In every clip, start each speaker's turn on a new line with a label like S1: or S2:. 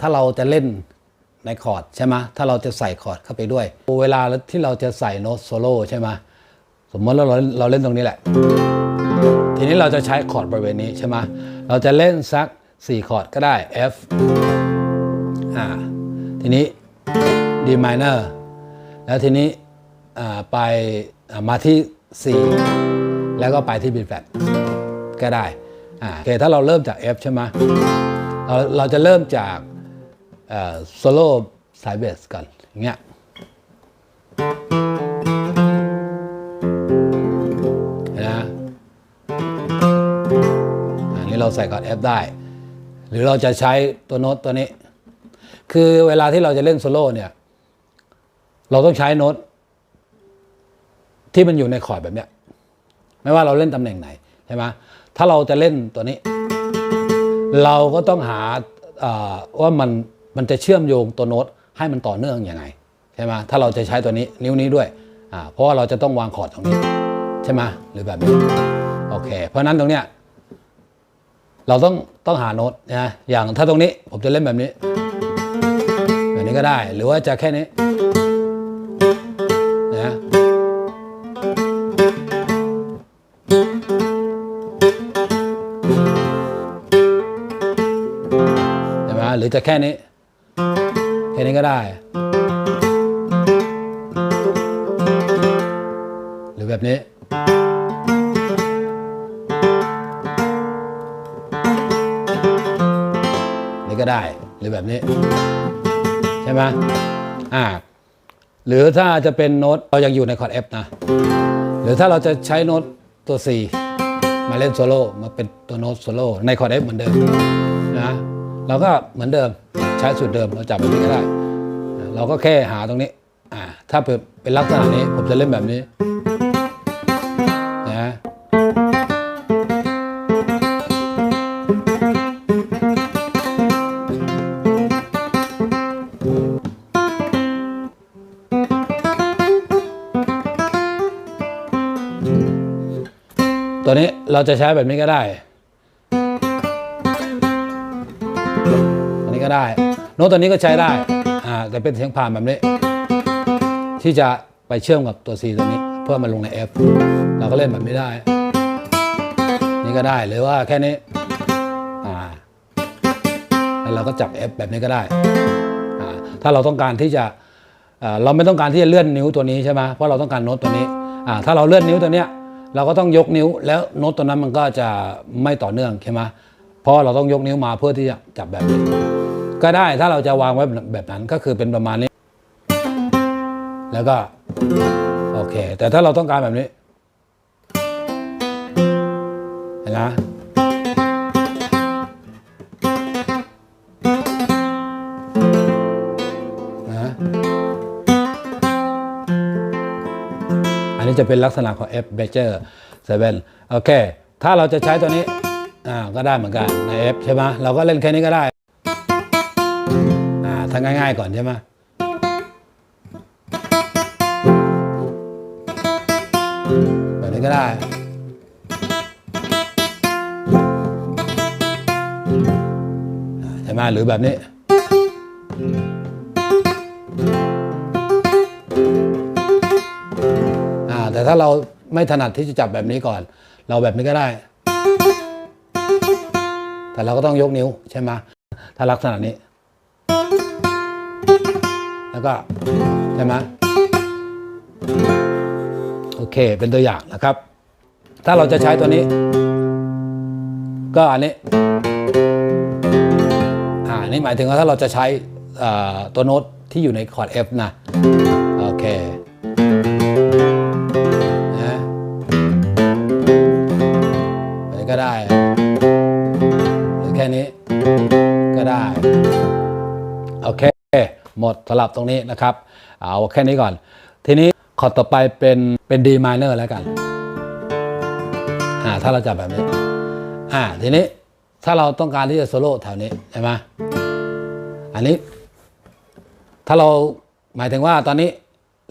S1: ถ้าเราจะเล่นในคอร์ดใช่ไหมถ้าเราจะใส่คอร์ดเข้าไปด้วย เวลาที่เราจะใส่โน้ตโซโล่ใช่ไหมสมมติเราเราเราเล่นตรงนี้แหละ ทีนี้เราจะใช้คอร์ดบริเวณนี้ใช่ไหมเราจะเล่นสัก 4 คอร์ดก็ได้ F อ่าทีนี้ D minor แล้วทีนี้อ่าไปมาที่ C แล้วก็ไปที่ B flat ก็ได้อ่าโอเคถ้าเราเริ่มจาก F ใช่ไหมเราเราจะเริ่มจาก โซโล่สายเบสก่อนอย่างเงี้ยนะอันนี้เราใส่ก่อน F ได้ หรือเราจะใช้ตัวโน้ตตัวนี้ คือเวลาที่เราจะเล่นโซโล่เนี่ย เราต้องใช้โน้ตที่มันอยู่ในคอร์ดแบบเนี้ย ไม่ว่าเราเล่นตำแหน่งไหนใช่ไหมถ้าเราจะเล่นตัวนี้ เราก็ต้องหาว่ามัน มันจะเชื่อมโยงตัวโน้ตให้มันต่อเนื่องอยังไงใช่ไหมถ้าเราจะใช้ตัวนี้นิ้วนี้ด้วยอ่าเพราะว่าเราจะต้องวางคอร์ดตรงนี้ใช่ไหมหรือแบบนี้โอเค เพราะนั้นตรงเนี้ยเราต้องต้องหาโน้ตนะอย่างถ้าตรงนี้ผมจะเล่นแบบนี้ แบบนี้ก็ได้ หรือว่าจะแค่นี้นะใช่ไหมหรือจะแค่นี้ ค่นี้ก็ได้ หรือแบบนี้ นี่ก็ได้หรือแบบนี้ ใช่ไหมอ่าหรือถ้าจะเป็นโน้ตเรายังอยู่ในคอร์ด F นะ หรือถ้าเราจะใช้โน้ตตัว C มาเล่นโซโล่มาเป็นตัวโน้ตโซโล่ในคอร์ด F เหมือนเดิมนะเราก็เหมือนเดิม ใช้สูตรเดิมเราจับแบบนี้ก็ได้ เราก็แค่หาตรงนี้ถ้าเป็นลักษณะนี้ผมจะเล่นแบบนี้นะตัวนี้เราจะใช้แบบนี้ก็ได้ อันนี้ก็ได้ น้ตตัวนี้ก็ใช้ได้อ่าแต่เป็นเสียงผ่านแบบนี้ ที่จะไปเชื่อมกับตัว C ตัวนี้ เพื่อมาลงใน F เราก็เล่นแบบนี้ได้ นี่ก็ได้หรือว่าแค่นี้อ่าแล้วเราก็จับ F แบบนี้ก็ได้อ่าถ้าเราต้องการที่จะเอ่อเราไม่ต้องการที่จะเลื่อนนิ้วตัวนี้ใช่ไหมเพราะเราต้องการโน้ตตัวนี้อ่าถ้าเราเลื่อนนิ้วตัวเนี้ยเราก็ต้องยกนิ้วแล้วโน้ตตัวนั้นมันก็จะไม่ต่อเนื่องใช่ไหมเพราะเราต้องยกนิ้วมาเพื่อที่จะจับแบบนี้ ก็ได้ถ้าเราจะวางไว้แบบนั้นก็คือเป็นประมาณนี้ แล้วก็ โอเค แต่ถ้าเราต้องการแบบนี้เห็นไหมนะอันนี้จะเป็นลักษณะของ F Major 7โอเค ถ้าเราจะใช้ตัวนี้อ่าก็ได้เหมือนกันใน F ใช่ไหมเราก็เล่นแค่นี้ก็ได้ ถ้าง่าย ๆ ก่อนใช่ไหมแบบนี้ก็ได้ ใช่ไหมหรือแบบนี้อ่าแต่ถ้าเราไม่ถนัดที่จะจับแบบนี้ก่อน เราแบบนี้ก็ได้ แต่เราก็ต้องยกนิ้วใช่ไหมถ้าลักษณะนี้ แล้วก็ใช่ไหมโอเคเป็นตัวอย่างนะครับ ถ้าเราจะใช้ตัวนี้ ก็อันนี้อ่านี่หมายถึงว่าถ้าเราจะใช้ตัวโน้ตที่อยู่ในคอร์ด F นะ โอเค หมดสลับตรงนี้นะครับ เอาแค่นี้ก่อน ทีนี้คอร์ดต่อไปเป็นเป็น D minor แล้วกันอ่าถ้าเราจับแบบนี้อ่าทีนี้ถ้าเราต้องการที่จะโซโล่แถวนี้ใช่ไหมอันนี้ ถ้าเราหมายถึงว่าตอนนี้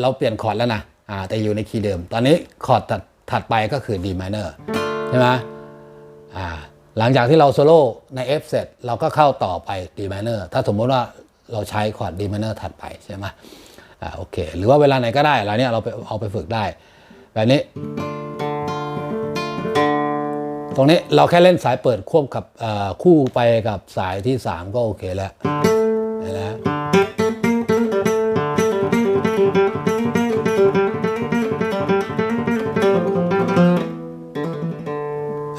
S1: เราเปลี่ยนคอร์ดแล้วนะอ่าแต่อยู่ในคีย์เดิม ตอนนี้คอร์ดถัดถัดไปก็คือ D minor ใช่ไหมอ่าหลังจากที่เราโซโล่ใน F เสร็จเราก็เข้าต่อไป D minor ถ้าสมมติว่า เราใช้คอร์ด D minor ถัดไปใช่ไหมอ่าโอเค หรือว่าเวลาไหนก็ได้แล้วเนี่ยเราไปเอาไปฝึกได้ แบบนี้ ตรงนี้เราแค่เล่นสายเปิดควบกับอ่อคู่ไปกับสายที่ 3 ก็โอเคแล้วนไหม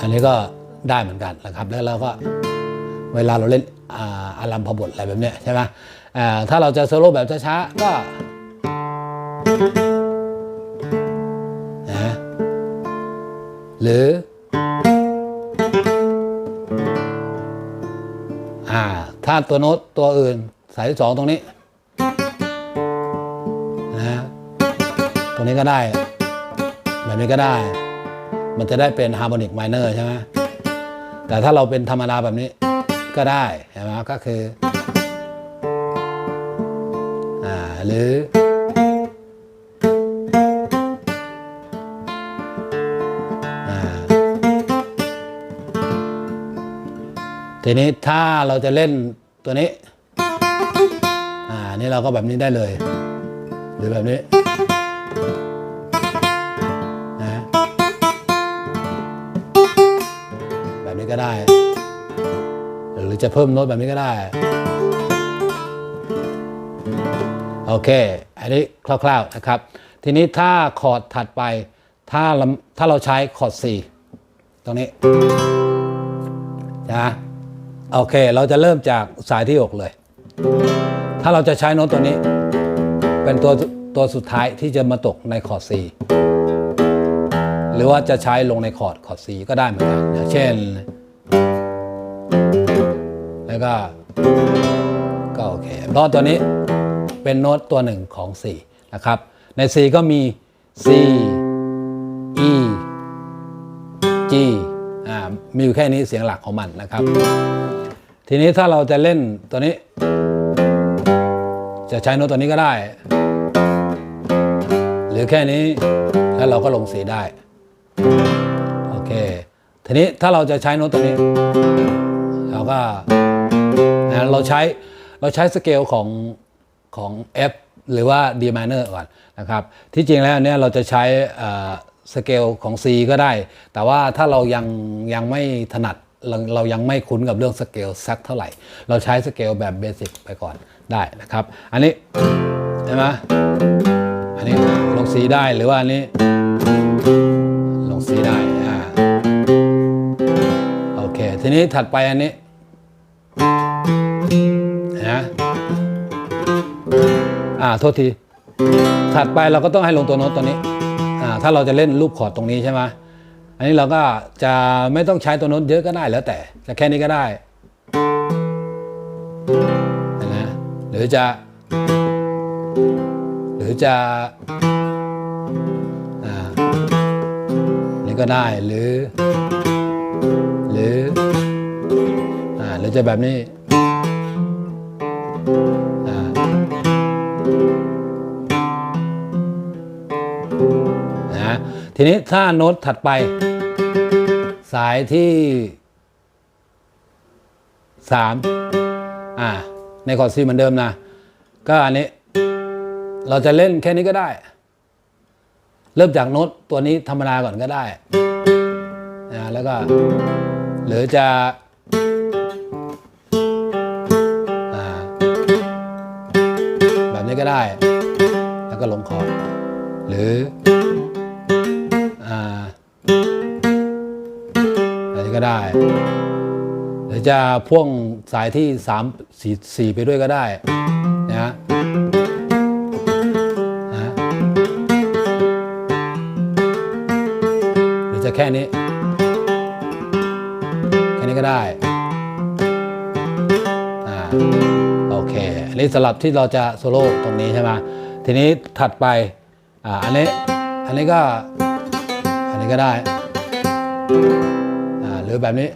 S1: อันนี้ก็ได้เหมือนกันนะครับแล้วเราก็เวลาเราเล่น อารัมพบทอะไรแบบเนี้ยใช่ไหมถ้าเราจะโซโล่แบบช้าๆก็นะหรืออ่าถ้าตัวโน้ตตัวอื่นสายที่สองตรงนี้นะฮะตรงนี้ก็ได้ แบบนี้ก็ได้ มันจะได้เป็นฮาร์โมนิกไมเนอร์ใช่ไหมแต่ถ้าเราเป็นธรรมดาแบบนี้ ก็ได้ใช่ไหมก็คืออ่าหรืออ่าทีนี้ถ้าเราจะเล่นตัวนี้ อ่า นี่เราก็แบบนี้ได้เลย หรือแบบนี้นะแบบนี้ก็ได้ รือจะเพิ่มโน้ตแบบนี้ก็ได้ โอเค อันนี้คร่าวๆนะครับ ทีนี้ถ้าคอร์ดถัดไป ถ้าถ้าเราใช้คอร์ด4ตรงนี้นะโอเค เราจะเริ่มจากสายที่ 6 เลย ถ้าเราจะใช้โน้ตตัวนี้ เป็นตัวตัวสุดท้ายที่จะมาตกในคอร์ด C หรือว่าจะใช้ลงในคอร์ดคอร์ด C ก็ได้เหมือนกันอย่างเช่น แล้วก็ ก็โอเค เพราะตัวนี้เป็นโน้ตตัวหนึ่งของ C นะครับ ใน C ก็มี C E G อ่ามีอยู่แค่นี้เสียงหลักของมันนะครับ ทีนี้ถ้าเราจะเล่นตัวนี้ จะใช้โน้ตตัวนี้ก็ได้ หรือแค่นี้ แล้วเราก็ลงสีได้ โอเค ทีนี้ถ้าเราจะใช้โน้ตตัวนี้ เราก็ นะเราใช้เราใช้สเกลของของ F หรือว่า D minor ก่อนนะครับ ที่จริงแล้วเนี่ยเราจะใช้เอ่อสเกลของ C ก็ได้ แต่ว่าถ้าเรายังยังไม่ถนัดเราเรายังไม่คุ้นกับเรื่องสเกลสักเท่าไหร่ เราใช้สเกลแบบเบสิกไปก่อนได้นะครับ อันนี้ใช่ไหมอันนี้ลง C ได้หรือว่าอันนี้ลง C ได้อ่าโอเค ทีนี้ถัดไปอันนี้ นะอ่าโทษที ถัดไปเราก็ต้องให้ลงตัวโน้ตตัวนี้อ่าถ้าเราจะเล่นรูปคอร์ดตรงนี้ใช่ไหมอันนี้เราก็จะไม่ต้องใช้ตัวโน้ตเยอะก็ได้แล้วแต่จะแค่นี้ก็ได้นะหรือจะ หรือจะอ่านี่ก็ได้หรือ หรืออ่าหรือจะแบบนี้ นะทีนี้ถ้าโน้ตถัดไป สายที่สามอ่าในคอร์ดซีเหมือนเดิมนะ ก็อันนี้ เราจะเล่นแค่นี้ก็ได้ เริ่มจากโน้ตตัวนี้ธรรมดาก่อนก็ได้นะแล้วก็ หรือจะ ก็ได้ แล้วก็ลงคอร์ดหรืออ่าอะไรก็ได้ หรือจะพ่วงสายที่สามสี่ไปด้วยก็ได้นะฮะหรือจะแค่นี้ แค่นี้ก็ได้อ่า เคอันนี้สำหรับที่เราจะโซโล่ตรงนี้ใช่ไหมทีนี้ถัดไปอ่าอันนี้อันนี้ก็อันนี้ก็ได้อ่าหรือแบบนี้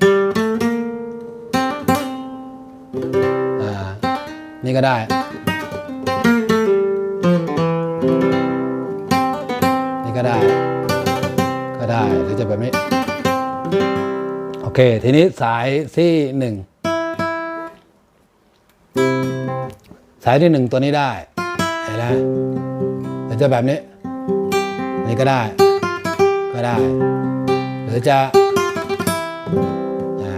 S1: อ่านี่ก็ได้นี่ก็ได้ ก็ได้หรือจะแบบนี้โอเคเคทีนี้สายที่หนึ่งายที่หนึ่งตัวนี้ได้เห็นไหมหรือจะแบบนี้นี่ก็ได้ ก็ได้ หรือจะอ่า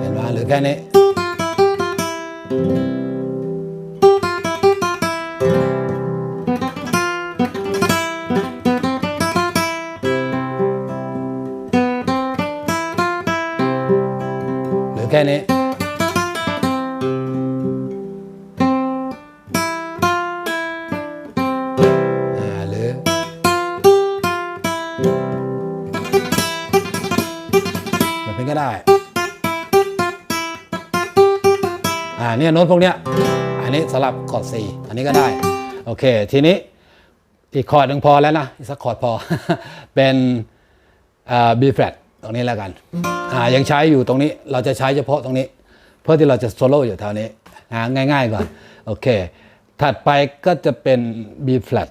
S1: เห็นไหมหรือแค่นี้หรือแค่นี้ โน้ตพวกเนี้ยอันนี้สลับคอร์ด C อันนี้ก็ได้ โอเค ทีนี้อีกคอร์ดหนึ่งพอแล้วนะ อีกสักคอร์ดพอ เป็นอ่า B flat ตรงนี้แล้วกันอ่ายังใช้อยู่ตรงนี้เราจะใช้เฉพาะตรงนี้ เพื่อที่เราจะโซโล่อยู่แถวนี้อ่าง่ายๆก่อนโอเค ถัดไปก็จะเป็น B flat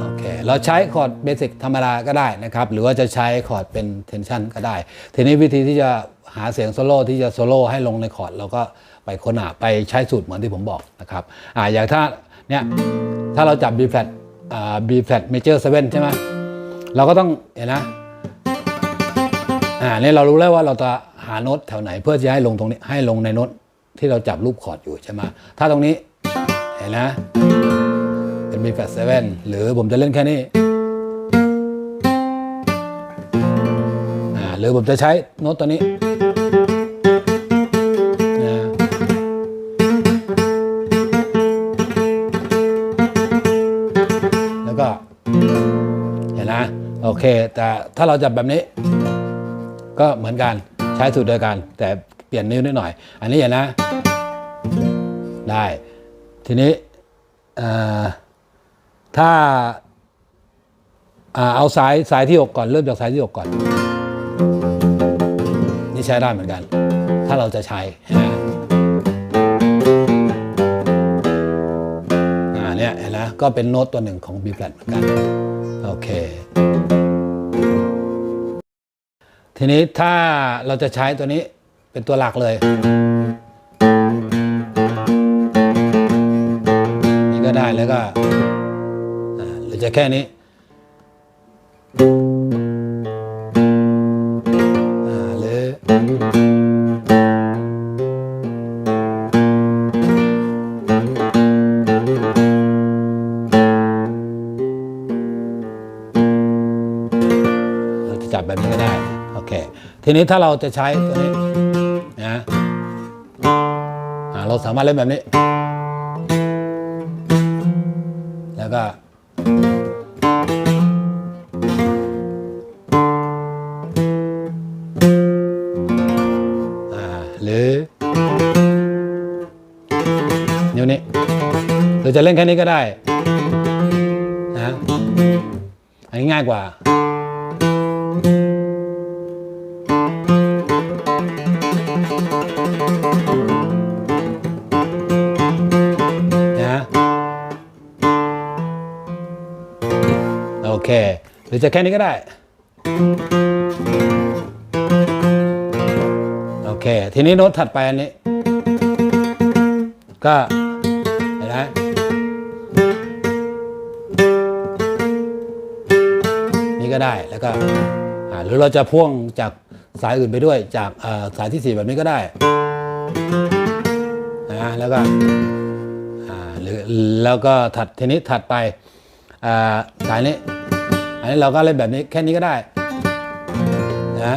S1: โอเคเราใช้คอร์ดเบสิกธรรมดาก็ได้นะครับ หรือว่าจะใช้คอร์ดเป็นเทนชันก็ได้ ทีนี้วิธีที่จะหาเสียงโซโล่ที่จะโซโล่ให้ลงในคอร์ดเราก็ ไปค้นหาไปใช้สูตรเหมือนที่ผมบอกนะครับอ่าอย่างถ้าเนี่ยถ้าเราจับ B flat อ่า B flat major 7ใช่ไหมเราก็ต้องเห็นนะอ่าเนี่ยเรารู้แล้วว่าเราจะหาโน้ตแถวไหนเพื่อจะให้ลงตรงนี้ให้ลงในโน้ตที่เราจับรูปคอร์ดอยู่ใช่ไหมถ้าตรงนี้เห็นนะเป็น B flat 7หรือผมจะเล่นแค่นี้อ่าหรือผมจะใช้โน้ตตัวนี้ เห็นนะโอเค แต่ถ้าเราจับแบบนี้ ก็เหมือนกันใช้สูตรเดียวกัน แต่เปลี่ยนนิ้วนิดหน่อย อันนี้เห็นนะ ได้ ทีนี้ถ้าเอาสายสายที่อกก่อนเริ่มจากสายที่อกก่อน นี่ใช้ได้เหมือนกัน ถ้าเราจะใช้ ก็เป็นโน้ตตัวหนึ่งของ B flat เหมือนกัน โอเค ทีนี้ถ้าเราจะใช้ตัวนี้เป็นตัวหลักเลย นี่ก็ได้แล้วก็อ่าหรือจะแค่นี้ ทีนี้ถ้าเราจะใช้ตัวนี้นะเราสามารถเล่นแบบนี้ แล้วก็ หรือนิ้วนี้หรือจะเล่นแค่นี้ก็ได้นะอันนี้ง่ายกว่า เค หรือจะแค่นี้ก็ได้ โอเค ทีนี้โน้ตถัดไปอันนี้ ก็เห็นไหมนี่ก็ได้แล้วก็หรือเราจะพ่วงจากสายอื่นไปด้วยจากสายที่สี่แบบนี้ก็ได้นะแล้วก็หรือแล้วก็ถัดทีนี้ถัดไปาสายนี้ นนี้เราก็เล่นแบบนี้แค่นี้ก็ได้นะ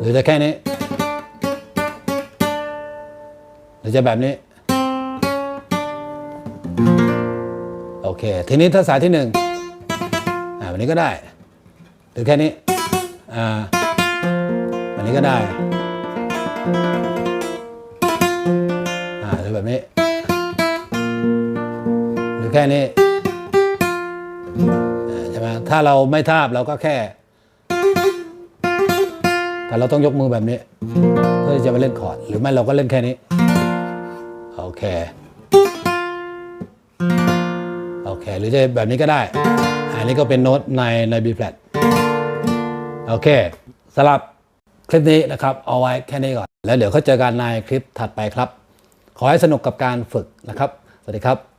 S1: หรือจะแค่นี้หรือจะแบบนี้ โอเค ทีนี้ถ้าสายที่หนึ่งอ่าแบบนี้ก็ได้ หรือแค่นี้อ่าแบบนี้ก็ได้ แค่นี้ใช่ไหมถ้าเราไม่ทาบเราก็แค่ แต่เราต้องยกมือแบบนี้ เพื่อจะไปเล่นคอร์ดหรือไม่เราก็เล่นแค่นี้ โอเค โอเค หรือจะแบบนี้ก็ได้ อันนี้ก็เป็นโน้ตในใน B flat โอเคสำหรับคลิปนี้นะครับ เอาไว้แค่นี้ก่อน แล้วเดี๋ยวเขาเจอกันในคลิปถัดไปครับ ขอให้สนุกกับการฝึกนะครับ สวัสดีครับ